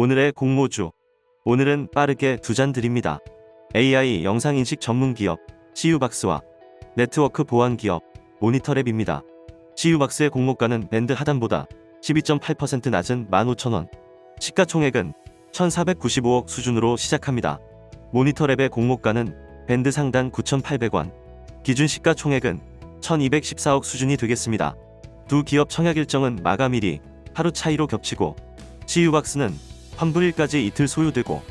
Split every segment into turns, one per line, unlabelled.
오늘의 공모주. 오늘은 빠르게 두 잔 드립니다. AI 영상인식 전문 기업 CU박스와 네트워크 보안 기업 모니터랩입니다. CU박스의 공모가는 밴드 하단보다 12.8% 낮은 15,000원. 시가총액은 1,495억 수준으로 시작합니다. 모니터랩의 공모가는 밴드 상단 9,800원. 기준 시가총액은 1,214억 수준이 되겠습니다. 두 기업 청약 일정은 마감일이 하루 차이로 겹치고 CU박스는 환불일까지 이틀 소요되고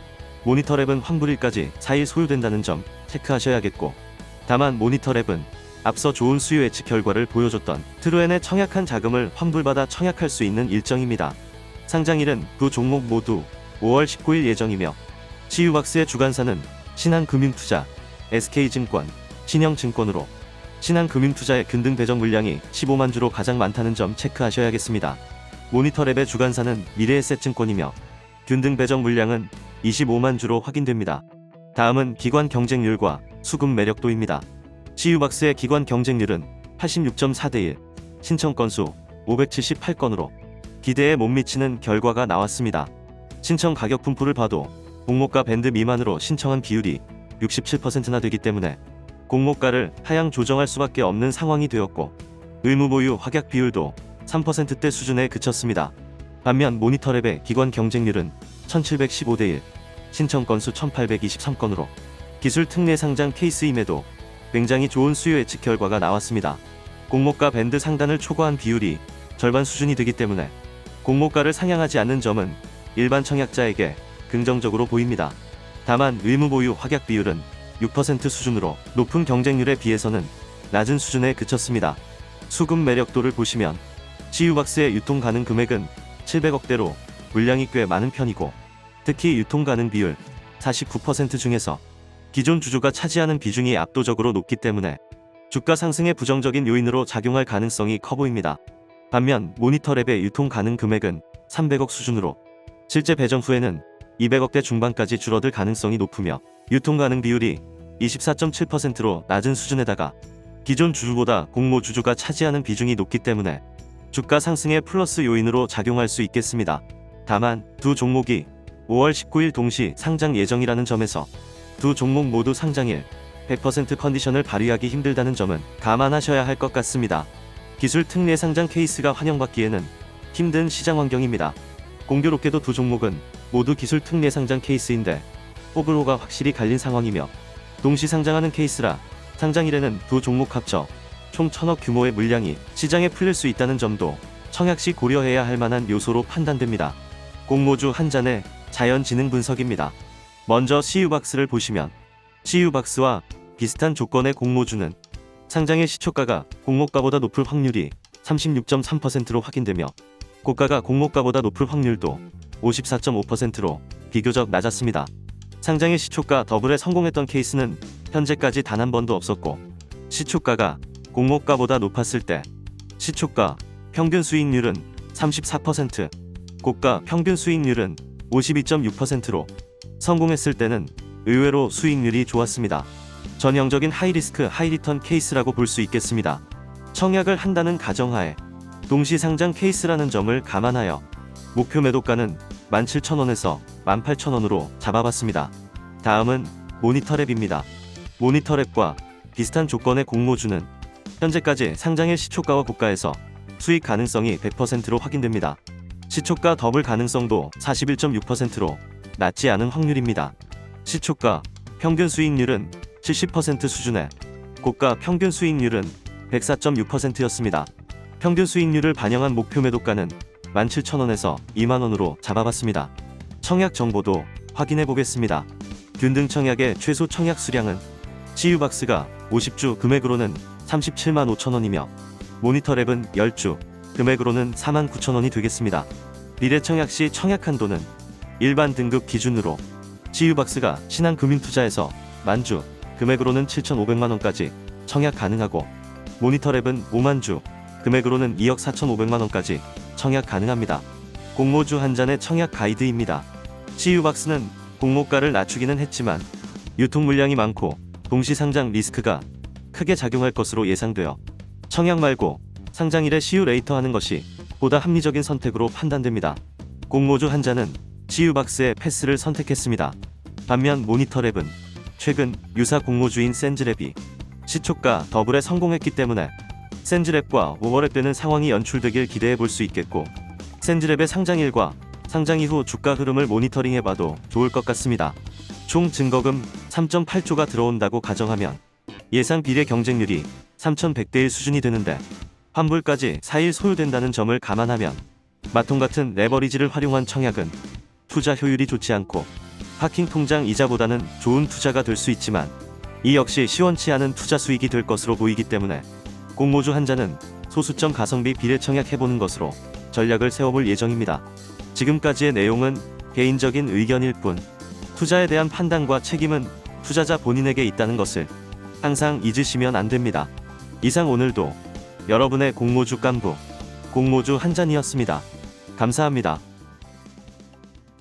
모니터 랩은 환불일까지 4일 소요된다는 점 체크하셔야겠고 다만 모니터 랩은 앞서 좋은 수요 예측 결과를 보여줬던 트루엔의 청약한 자금을 환불받아 청약할 수 있는 일정입니다. 상장일은 두 종목 모두 5월 19일 예정이며 CU박스의 주관사는 신한금융투자, SK증권, 신영증권으로 신한금융투자의 균등 배정 물량이 15만 주로 가장 많다는 점 체크하셔야겠습니다. 모니터랩의 주관사는 미래에셋증권이며 균등 배정 물량은 25만 주로 확인됩니다. 다음은 기관 경쟁률과 수급 매력도입니다. CU박스의 기관 경쟁률은 86.4대 1, 신청 건수 578건으로 기대에 못 미치는 결과가 나왔습니다. 신청 가격 분포를 봐도 공모가 밴드 미만으로 신청한 비율이 67%나 되기 때문에 공모가를 하향 조정할 수밖에 없는 상황이 되었고 의무 보유 확약 비율도 3%대 수준에 그쳤습니다. 반면 모니터랩의 기관 경쟁률은 1715대 1, 신청 건수 1823건으로 기술 특례 상장 케이스임에도 굉장히 좋은 수요 예측 결과가 나왔습니다. 공모가 밴드 상단을 초과한 비율이 절반 수준이 되기 때문에 공모가를 상향하지 않는 점은 일반 청약자에게 긍정적으로 보입니다. 다만 의무 보유 확약 비율은 6% 수준으로 높은 경쟁률에 비해서는 낮은 수준에 그쳤습니다. 수급 매력도를 보시면 CU박스의 유통 가능 금액은 700억대로 물량이 꽤 많은 편이고 특히 유통 가능 비율 49% 중에서 기존 주주가 차지하는 비중이 압도적으로 높기 때문에 주가 상승의 부정적인 요인으로 작용할 가능성이 커 보입니다. 반면 모니터랩의 유통 가능 금액은 300억 수준으로 실제 배정 후에는 200억대 중반까지 줄어들 가능성이 높으며 유통 가능 비율이 24.7%로 낮은 수준에다가 기존 주주보다 공모 주주가 차지하는 비중이 높기 때문에 주가 상승의 플러스 요인으로 작용할 수 있겠습니다. 다만 두 종목이 5월 19일 동시 상장 예정이라는 점에서 두 종목 모두 상장일 100% 컨디션을 발휘하기 힘들다는 점은 감안하셔야 할 것 같습니다. 기술 특례 상장 케이스가 환영받기에는 힘든 시장 환경입니다. 공교롭게도 두 종목은 모두 기술 특례 상장 케이스인데 호불호가 확실히 갈린 상황이며 동시 상장하는 케이스라 상장일에는 두 종목 합쳐 총 천억 규모의 물량이 시장에 풀릴 수 있다는 점도 청약 시 고려해야 할 만한 요소로 판단됩니다. 공모주 한 잔의 자연 지능 분석입니다. 먼저 CU박스를 보시면 CU박스와 비슷한 조건의 공모주는 상장의 시초가가 공모가보다 높을 확률이 36.3%로 확인되며 고가가 공모가보다 높을 확률도 54.5%로 비교적 낮았습니다. 상장의 시초가 더블에 성공했던 케이스는 현재까지 단 한 번도 없었고 시초가가 공모가보다 높았을 때 시초가 평균 수익률은 34%, 고가 평균 수익률은 52.6%로 성공했을 때는 의외로 수익률이 좋았습니다. 전형적인 하이리스크 하이리턴 케이스라고 볼 수 있겠습니다. 청약을 한다는 가정하에 동시 상장 케이스라는 점을 감안하여 목표 매도가는 17,000원에서 18,000원으로 잡아봤습니다. 다음은 모니터랩입니다. 모니터랩과 비슷한 조건의 공모주는 현재까지 상장일 시초가와 고가에서 수익 가능성이 100%로 확인됩니다. 시초가 더블 가능성도 41.6%로 낮지 않은 확률입니다. 시초가 평균 수익률은 70% 수준에 고가 평균 수익률은 104.6%였습니다. 평균 수익률을 반영한 목표 매도가는 17,000원에서 2만원으로 잡아봤습니다. 청약 정보도 확인해 보겠습니다. 균등 청약의 최소 청약 수량은 CU박스가 50주 금액으로는 37만 5천원이며 모니터 랩은 10주 금액으로는 4만 9천원이 되겠습니다. 미래 청약 시 청약 한도는 일반 등급 기준으로 CU박스가 신한금융투자에서 만주 금액으로는 7,500만원까지 청약 가능하고 모니터 랩은 5만주 금액으로는 2억 4,500만원까지 청약 가능합니다. 공모주 한 잔의 청약 가이드입니다. CU박스는 공모가를 낮추기는 했지만 유통 물량이 많고 동시 상장 리스크가 크게 작용할 것으로 예상되어 청약 말고 상장일에 CU 레이터 하는 것이 보다 합리적인 선택으로 판단됩니다. 공모주 한 잔은 CU박스의 패스를 선택했습니다. 반면 모니터랩은 최근 유사 공모주인 센즈랩이 시초가 더블에 성공했기 때문에 센즈랩과 오버랩되는 상황이 연출되길 기대해 볼 수 있겠고 센즈랩의 상장일과 상장 이후 주가 흐름을 모니터링해봐도 좋을 것 같습니다. 총 증거금 3.8조가 들어온다고 가정하면 예상 비례 경쟁률이 3,100대1 수준이 되는데 환불까지 4일 소요된다는 점을 감안하면 마통 같은 레버리지를 활용한 청약은 투자 효율이 좋지 않고 파킹 통장 이자보다는 좋은 투자가 될 수 있지만 이 역시 시원치 않은 투자 수익이 될 것으로 보이기 때문에 공모주 한자는 소수점 가성비 비례 청약해보는 것으로 전략을 세워볼 예정입니다. 지금까지의 내용은 개인적인 의견일 뿐 투자에 대한 판단과 책임은 투자자 본인에게 있다는 것을 항상 잊으시면 안 됩니다. 이상 오늘도 여러분의 공모주 깐부 공모주 한 잔이었습니다. 감사합니다.